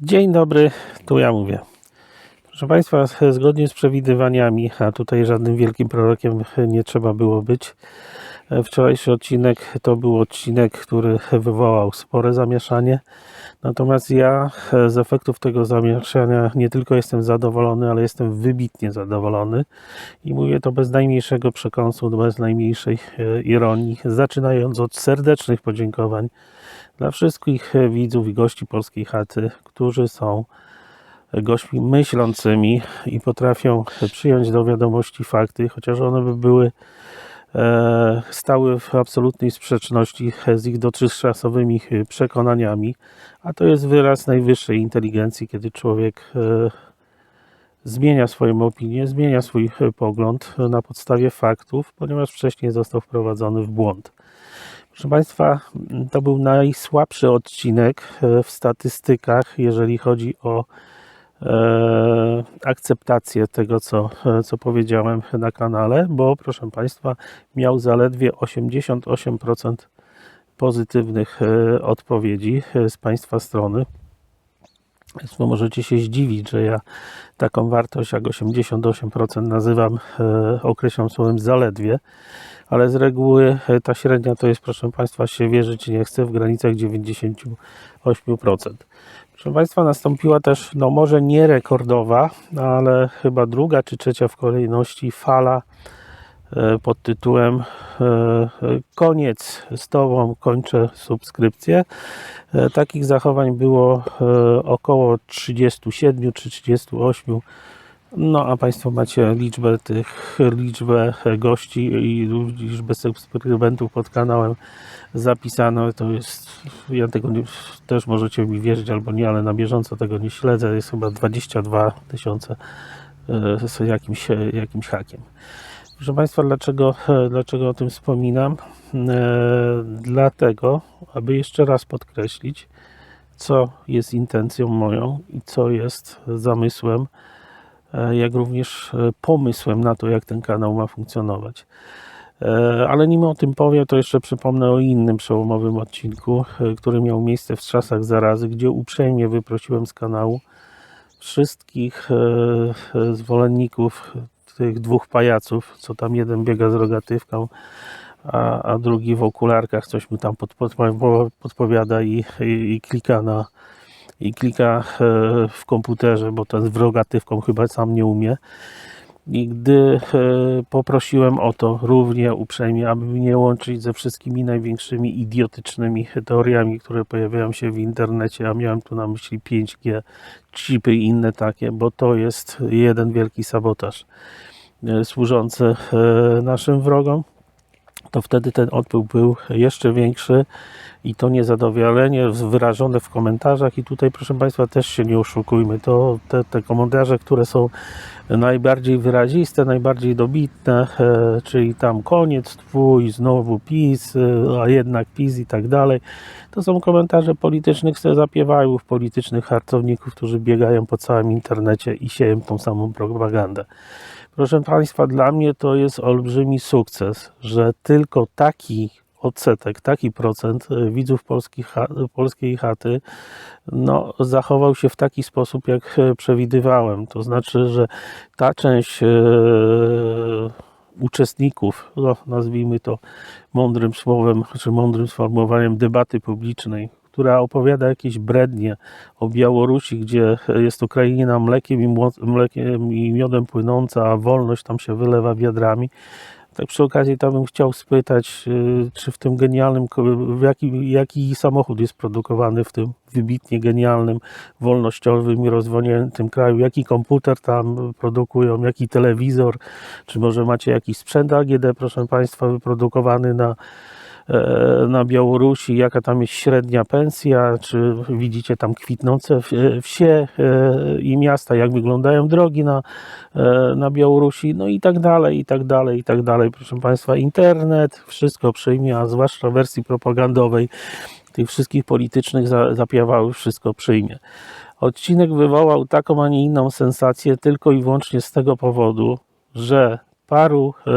Dzień dobry, tu ja mówię. Proszę Państwa, zgodnie z przewidywaniami, a tutaj żadnym wielkim prorokiem nie trzeba było być, wczorajszy odcinek to był odcinek, który wywołał spore zamieszanie. Natomiast ja z efektów tego zamieszania nie tylko jestem zadowolony, ale jestem wybitnie zadowolony i mówię to bez najmniejszego przekąsu, bez najmniejszej e, ironii, zaczynając od serdecznych podziękowań dla wszystkich widzów i gości Polskiej Chaty, którzy są gośćmi myślącymi i potrafią przyjąć do wiadomości fakty, chociaż one by były e, stały w absolutnej sprzeczności z ich dotychczasowymi przekonaniami, a to jest wyraz najwyższej inteligencji, kiedy człowiek e, zmienia swoją opinię, zmienia swój pogląd na podstawie faktów, ponieważ wcześniej został wprowadzony w błąd. Proszę Państwa, to był najsłabszy odcinek e, w statystykach, jeżeli chodzi o e, akceptację tego, co, e, co powiedziałem na kanale, bo proszę Państwa, miał zaledwie 88% pozytywnych e, odpowiedzi z Państwa strony. Państwo możecie się zdziwić, że ja taką wartość jak 88% nazywam, określam słowem zaledwie, ale z reguły e, ta średnia to jest, proszę Państwa, się wierzyć nie chcę, w granicach 98%. Proszę Państwa, nastąpiła też, no może nie rekordowa, ale chyba druga czy trzecia w kolejności fala e, pod tytułem e, koniec z Tobą, kończę subskrypcję. Takich zachowań było około 37 czy 38. No a Państwo macie liczbę tych, liczbę gości i liczbę subskrybentów pod kanałem zapisano. To jest, ja tego nie, też możecie mi wierzyć albo nie, ale na bieżąco tego nie śledzę. Jest chyba 22 tysiące e, z jakimś, jakimś hakiem. Proszę Państwa, dlaczego, dlaczego o tym wspominam? E, dlatego, aby jeszcze raz podkreślić, co jest intencją moją i co jest zamysłem, jak również e, pomysłem na to, jak ten kanał ma funkcjonować. E, Ale nim o tym powiem, to jeszcze przypomnę o innym przełomowym odcinku, e, który miał miejsce w czasach zarazy, gdzie uprzejmie wyprosiłem z kanału wszystkich e, e, zwolenników tych dwóch pajaców, co tam jeden biega z rogatywką, a, a drugi w okularkach coś mu tam pod, pod, podpowiada i, i, i klika na i klika e, w komputerze, bo ten z rogatywką chyba sam nie umie. I gdy e, poprosiłem o to równie uprzejmie, aby mnie łączyć ze wszystkimi największymi idiotycznymi teoriami, które pojawiają się w internecie, a miałem tu na myśli 5G, chipy i inne takie, bo to jest jeden wielki sabotaż e, służący naszym wrogom, to wtedy ten odpływ był jeszcze większy i to niezadowolenie wyrażone w komentarzach i tutaj proszę Państwa też się nie oszukujmy, to te, te komentarze, które są najbardziej wyraziste, najbardziej dobitne, e, czyli tam koniec twój, znowu PiS, e, a jednak PiS i tak dalej, to są komentarze politycznych zapiewajów, politycznych harcowników, którzy biegają po całym internecie i sieją tą samą propagandę. Proszę Państwa, dla mnie to jest olbrzymi sukces, że tylko taki odsetek, taki procent e, widzów polskich, polskiej chaty no, zachował się w taki sposób, jak e, przewidywałem. To znaczy, że ta część e, uczestników, no, nazwijmy to mądrym słowem, czy mądrym sformułowaniem debaty publicznej, która opowiada jakieś brednie o Białorusi, gdzie jest to kraina mlekiem i, mlekiem i miodem płynąca, a wolność tam się wylewa wiadrami. Tak przy okazji to bym chciał spytać, y, czy w tym genialnym, jaki, jaki samochód jest produkowany w tym wybitnie genialnym, wolnościowym i rozwiniętym kraju, jaki komputer tam produkują, jaki telewizor, czy może macie jakiś sprzęt AGD, proszę Państwa, wyprodukowany na, na Białorusi, jaka tam jest średnia pensja, czy widzicie tam kwitnące wsie e, i miasta, jak wyglądają drogi na, e, na Białorusi, no i tak dalej, i tak dalej, i tak dalej. Proszę Państwa, internet wszystko przyjmie, a zwłaszcza wersji propagandowej tych wszystkich politycznych za- zapiewały wszystko przyjmie. Odcinek wywołał taką, a nie inną sensację tylko i wyłącznie z tego powodu, że paru e,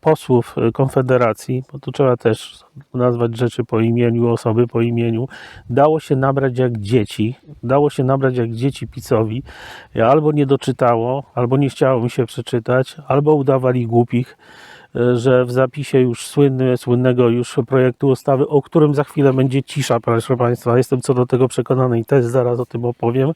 posłów e, Konfederacji, bo tu trzeba też nazwać rzeczy po imieniu, osoby po imieniu, dało się nabrać jak dzieci, dało się nabrać jak dzieci pisowi, albo nie doczytało, albo nie chciało mi się przeczytać, albo udawali głupich, e, że w zapisie już słynny, słynnego już projektu ustawy, o którym za chwilę będzie cisza, proszę Państwa, jestem co do tego przekonany i też zaraz o tym opowiem,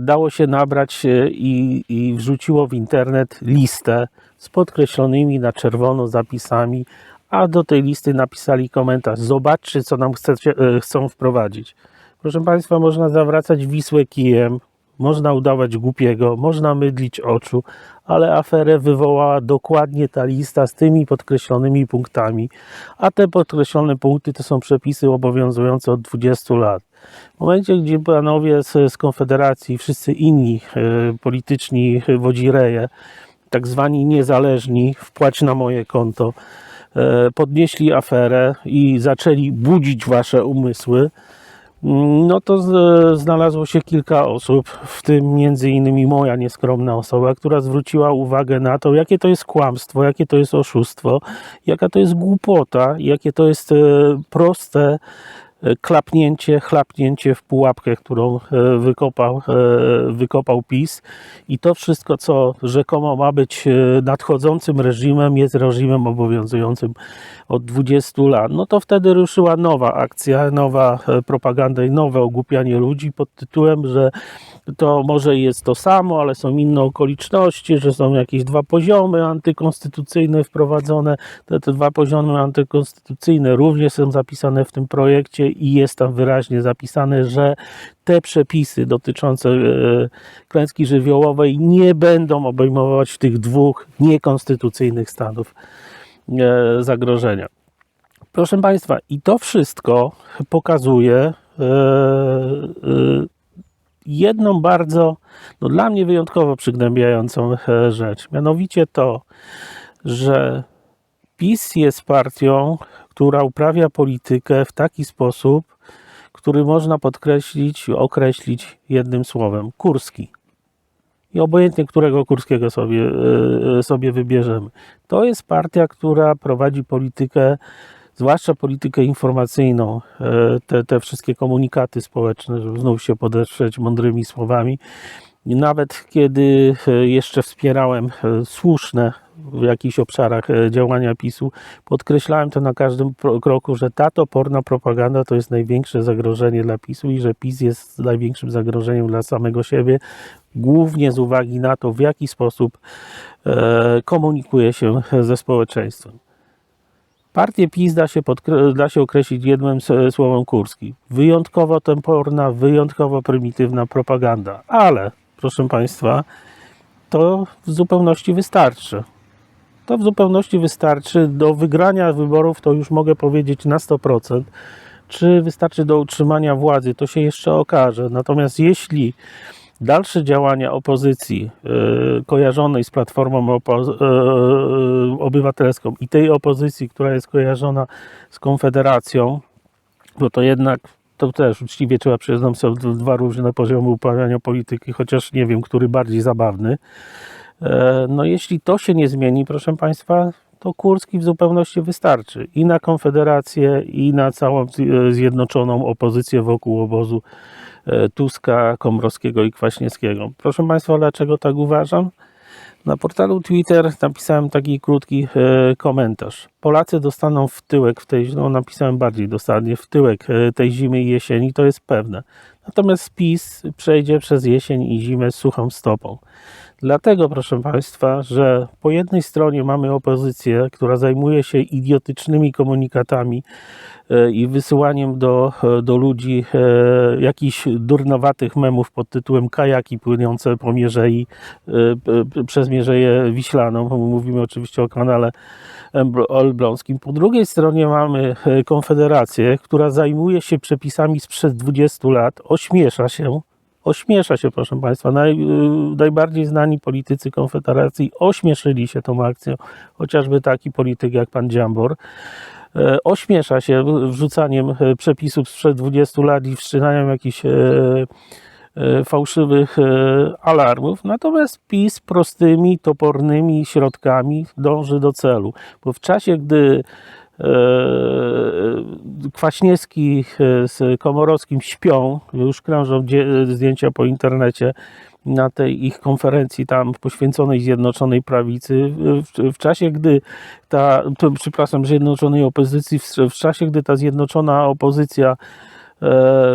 dało się nabrać e, i, i wrzuciło w internet listę z podkreślonymi na czerwono zapisami, a do tej listy napisali komentarz. Zobaczcie, co nam chcecie, e, chcą wprowadzić. Proszę Państwa, można zawracać Wisłę kijem, można udawać głupiego, można mydlić oczu, ale aferę wywołała dokładnie ta lista z tymi podkreślonymi punktami, a te podkreślone punkty to są przepisy obowiązujące od 20 lat. W momencie, gdzie panowie z, z Konfederacji, wszyscy inni e, polityczni wodzireje, tak zwani niezależni, wpłać na moje konto, e, podnieśli aferę i zaczęli budzić wasze umysły, mm, no to znalazło się kilka osób, w tym między innymi moja nieskromna osoba, która zwróciła uwagę na to, jakie to jest kłamstwo, jakie to jest oszustwo, jaka to jest głupota, jakie to jest e, proste e, klapnięcie, chlapnięcie w pułapkę, którą e, wykopał, e, wykopał PiS i to wszystko, co rzekomo ma być e, nadchodzącym reżimem, jest reżimem obowiązującym od 20 lat. No to wtedy ruszyła nowa akcja, nowa e, propaganda i nowe ogłupianie ludzi pod tytułem, że to może jest to samo, ale są inne okoliczności, że są jakieś dwa poziomy antykonstytucyjne wprowadzone. Te, te dwa poziomy antykonstytucyjne również są zapisane w tym projekcie i jest tam wyraźnie zapisane, że te przepisy dotyczące e, klęski żywiołowej nie będą obejmować tych dwóch niekonstytucyjnych stanów e, zagrożenia. Proszę Państwa, i to wszystko pokazuje e, jedną bardzo, no dla mnie wyjątkowo przygnębiającą e, rzecz. Mianowicie to, że PiS jest partią, która uprawia politykę w taki sposób, który można podkreślić, określić jednym słowem Kurski. I obojętnie którego Kurskiego sobie, e, sobie wybierzemy. To jest partia, która prowadzi politykę, zwłaszcza politykę informacyjną, e, te, te wszystkie komunikaty społeczne, żeby znów się podeszczeć mądrymi słowami. Nawet kiedy e, jeszcze wspierałem e, słuszne w jakichś obszarach działania PiSu, podkreślałem to na każdym kroku, że ta toporna propaganda to jest największe zagrożenie dla PiSu i że PiS jest największym zagrożeniem dla samego siebie, głównie z uwagi na to, w jaki sposób komunikuje się ze społeczeństwem. Partię PiS da się, da się określić jednym słowem kurski. Wyjątkowo temporna, wyjątkowo prymitywna propaganda. Ale, proszę Państwa, to w zupełności wystarczy. To w zupełności wystarczy. Do wygrania wyborów to już mogę powiedzieć na 100%. Czy wystarczy do utrzymania władzy, to się jeszcze okaże. Natomiast jeśli dalsze działania opozycji e, kojarzonej z Platformą opo- e, Obywatelską i tej opozycji, która jest kojarzona z Konfederacją, bo to jednak to też uczciwie trzeba przyznać, są dwa różne poziomy uprawiania polityki, chociaż nie wiem, który bardziej zabawny. E, No jeśli to się nie zmieni, proszę Państwa, to Kurski w zupełności wystarczy i na Konfederację, i na całą z- zjednoczoną opozycję wokół obozu e, Tuska, Komorowskiego i Kwaśniewskiego. Proszę Państwa, dlaczego tak uważam? Na portalu Twitter napisałem taki krótki e, komentarz. Polacy dostaną w tyłek w tej, no napisałem bardziej dosadnie, w tyłek e, tej zimy i jesieni, to jest pewne. Natomiast PiS przejdzie przez jesień i zimę suchą stopą. Dlatego, proszę Państwa, że po jednej stronie mamy opozycję, która zajmuje się idiotycznymi komunikatami e, i wysyłaniem do, e, do ludzi e, jakichś durnowatych memów pod tytułem kajaki płynące po Mierzei, przez Mierzeję Wiślaną. Mówimy oczywiście o kanale Elbląskim. Po drugiej stronie mamy Konfederację, która zajmuje się przepisami sprzed 20 lat, ośmiesza się, ośmiesza się, proszę Państwa. Naj, y, najbardziej znani politycy Konfederacji ośmieszyli się tą akcją, chociażby taki polityk jak pan Dziambor. E, Ośmiesza się wrzucaniem e, przepisów sprzed 20 lat i wszczynaniem jakichś e, fałszywych alarmów. Natomiast PiS prostymi, topornymi środkami dąży do celu. Bo w czasie, gdy Kwaśniewski e, z Komorowskim śpią, już krążą zdjęcia po internecie na tej ich konferencji tam poświęconej Zjednoczonej Prawicy, w, w czasie, gdy ta, przepraszam, Zjednoczonej Opozycji, w, w czasie, gdy ta Zjednoczona Opozycja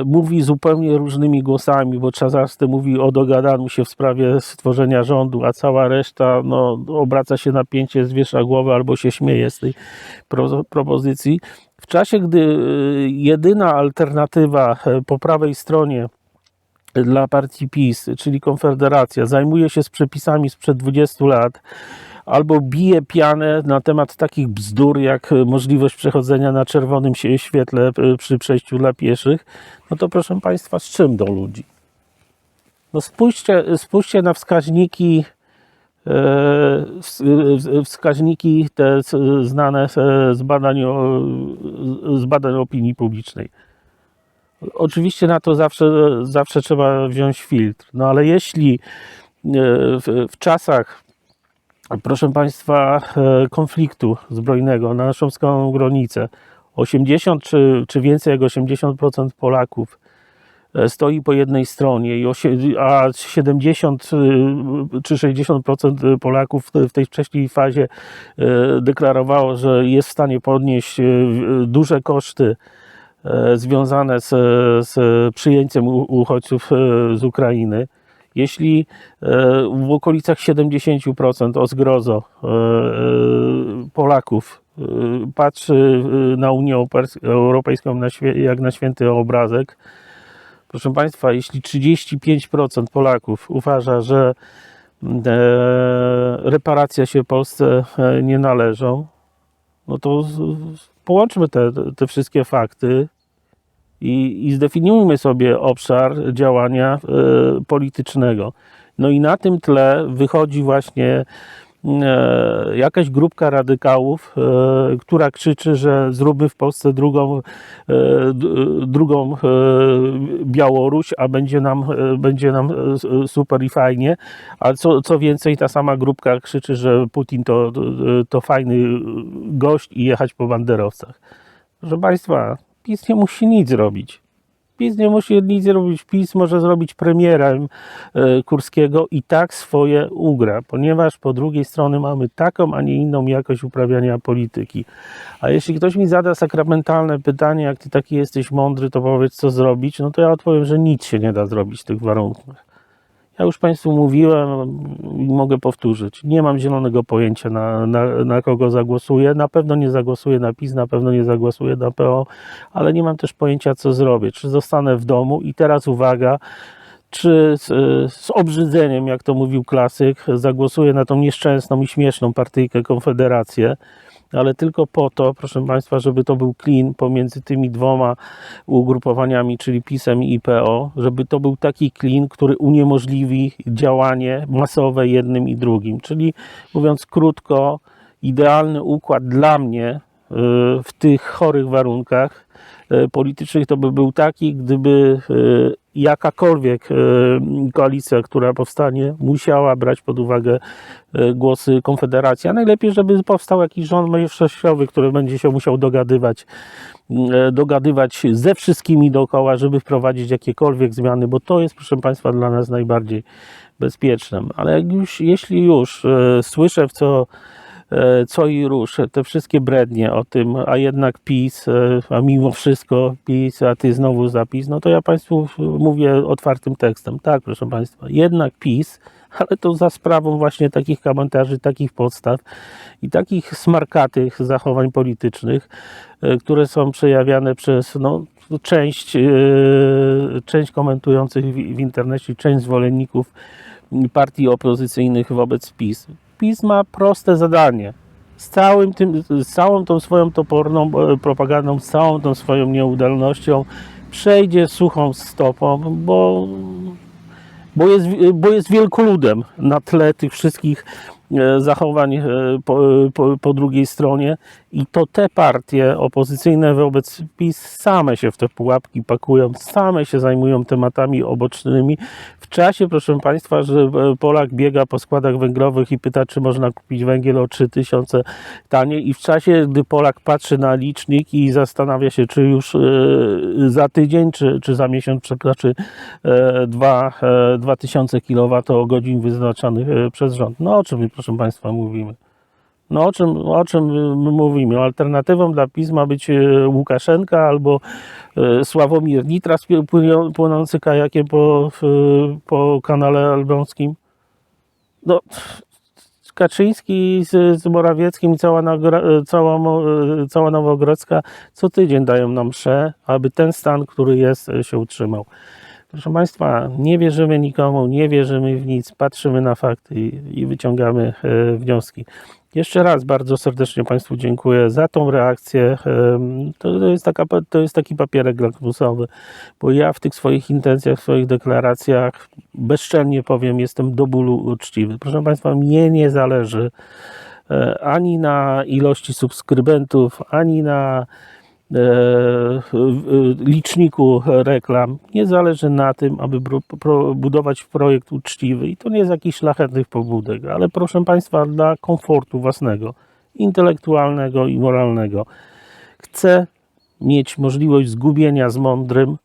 mówi zupełnie różnymi głosami, bo Czazarsty mówi o dogadaniu się w sprawie stworzenia rządu, a cała reszta no, obraca się na pięcie, zwiesza głowę albo się śmieje z tej pro, propozycji. W czasie, gdy e, jedyna alternatywa e, po prawej stronie dla partii PiS, czyli Konfederacja, zajmuje się z przepisami sprzed 20 lat, albo bije pianę na temat takich bzdur, jak możliwość przechodzenia na czerwonym świetle e, przy przejściu dla pieszych, no to proszę Państwa, z czym do ludzi? No spójrzcie, spójrzcie na wskaźniki, e, wskaźniki te znane e, z badań, z badań opinii publicznej. Oczywiście na to zawsze, zawsze trzeba wziąć filtr. No ale jeśli e, w, w czasach, proszę Państwa, e, konfliktu zbrojnego na naszą wschodnią granicę 80 czy, czy więcej jak 80% Polaków e, stoi po jednej stronie, a 70 y, czy 60% Polaków w- tej wcześniej fazie e, deklarowało, że jest w stanie podnieść e, duże koszty e, związane z, z przyjęciem uchodźców e, z Ukrainy. Jeśli e, w okolicach 70% o zgrozo Polaków e, patrzy e, na Unię Europejs- Europejską jak na święty obrazek, proszę Państwa, jeśli 35% Polaków uważa, że reparacje się Polsce nie należą, no to połączmy te, te wszystkie fakty i, i zdefiniujmy sobie obszar działania e, politycznego. No i na tym tle wychodzi właśnie e, jakaś grupka radykałów, e, która krzyczy, że zróbmy w Polsce drugą, d- drugą e, Białoruś, a będzie nam, e, będzie nam super i fajnie. A co, co więcej, ta sama grupka krzyczy, że Putin to, to fajny gość i jechać po banderowcach. Proszę Państwa, PiS nie musi nic robić. PiS nie musi nic robić. PiS może zrobić premierem e, Kurskiego i tak swoje ugra, ponieważ po drugiej stronie mamy taką, a nie inną jakość uprawiania polityki. A jeśli ktoś mi zada sakramentalne pytanie, jak ty taki jesteś mądry, to powiedz co zrobić, no to ja odpowiem, że nic się nie da zrobić w tych warunkach. Ja już Państwu mówiłem i mogę powtórzyć. Nie mam zielonego pojęcia, na, na, na kogo zagłosuję. Na pewno nie zagłosuję na PiS, na pewno nie zagłosuję na PO, ale nie mam też pojęcia, co zrobię. Czy zostanę w domu i teraz uwaga, czy z, z obrzydzeniem, jak to mówił klasyk, zagłosuję na tą nieszczęsną i śmieszną partyjkę Konfederację, ale tylko po to, proszę Państwa, żeby to był klin pomiędzy tymi dwoma ugrupowaniami, czyli PiSem i PO, żeby to był taki klin, który uniemożliwi działanie masowe jednym i drugim. Czyli mówiąc krótko, idealny układ dla mnie y, w tych chorych warunkach y, politycznych to by był taki, gdyby y, jakakolwiek y, koalicja, która powstanie, musiała brać pod uwagę y, głosy Konfederacji. A najlepiej, żeby powstał jakiś rząd mniejszościowy, który będzie się musiał dogadywać, y, dogadywać ze wszystkimi dookoła, żeby wprowadzić jakiekolwiek zmiany, bo to jest, proszę Państwa, dla nas najbardziej bezpieczne. Ale już, jeśli już słyszę, w co e, co i rusz, te wszystkie brednie o tym, a jednak PiS, e, a mimo wszystko PiS, a ty znowu zapis, no to ja Państwu mówię otwartym tekstem. Tak, proszę Państwa, jednak PiS, ale to za sprawą właśnie takich komentarzy, takich podstaw i takich smarkatych zachowań politycznych, e, które są przejawiane przez no, część, e, część komentujących w internecie, część zwolenników partii opozycyjnych wobec PiS. PiS ma proste zadanie. Z, całym tym, z całą tą swoją toporną e, propagandą, z całą tą swoją nieudolnością przejdzie suchą stopą, bo, bo, jest, bo jest wielkoludem na tle tych wszystkich zachowań e, po, po, po drugiej stronie i to te partie opozycyjne wobec PiS same się w te pułapki pakują, same się zajmują tematami obocznymi. W czasie, proszę Państwa, że e, Polak biega po składach węglowych i pyta, czy można kupić węgiel o 3000 taniej i w czasie, gdy Polak patrzy na licznik i zastanawia się, czy już e, za tydzień, czy, czy za miesiąc przekroczy e, dwa- e, 2000 kWh wyznaczonych e, przez rząd. No o czym my, proszę Państwa, mówimy? No o czym, o czym my mówimy? Alternatywą dla PiS ma być e, Łukaszenka albo e, Sławomir Nitras płynący kajakiem po, po kanale elbląskim. No, Kaczyński z, z Morawieckim i cała, cała, cała Nowogrodzka co tydzień dają nam msze, aby ten stan, który jest, się utrzymał. Proszę Państwa, nie wierzymy nikomu, nie wierzymy w nic, patrzymy na fakty i, wyciągamy e, wnioski. Jeszcze raz bardzo serdecznie Państwu dziękuję za tą reakcję. Em, To, to, jest taka, to jest taki papierek lakmusowy, bo ja w tych swoich intencjach, w swoich deklaracjach bezczelnie powiem, jestem do bólu uczciwy. Proszę Państwa, mnie nie zależy e, ani na ilości subskrybentów, ani na e, liczniku reklam. Nie zależy na tym, aby budować projekt uczciwy i to nie z jakichś szlachetnych pobudek, ale proszę Państwa, dla komfortu własnego, intelektualnego i moralnego. Chcę mieć możliwość zgubienia z mądrym,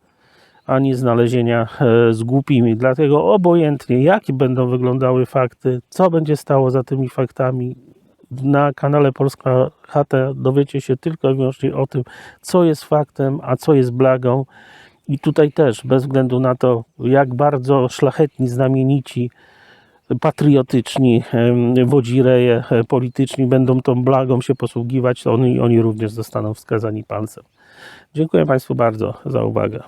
a nie znalezienia e, z głupimi. Dlatego obojętnie, jakie będą wyglądały fakty, co będzie stało za tymi faktami, na kanale Polska HT dowiecie się tylko i wyłącznie o tym, co jest faktem, a co jest blagą. I tutaj też, bez względu na to, jak bardzo szlachetni, znamienici, patriotyczni wodzireje e, polityczni będą tą blagą się posługiwać, to oni, oni również zostaną wskazani palcem. Dziękuję Państwu bardzo za uwagę.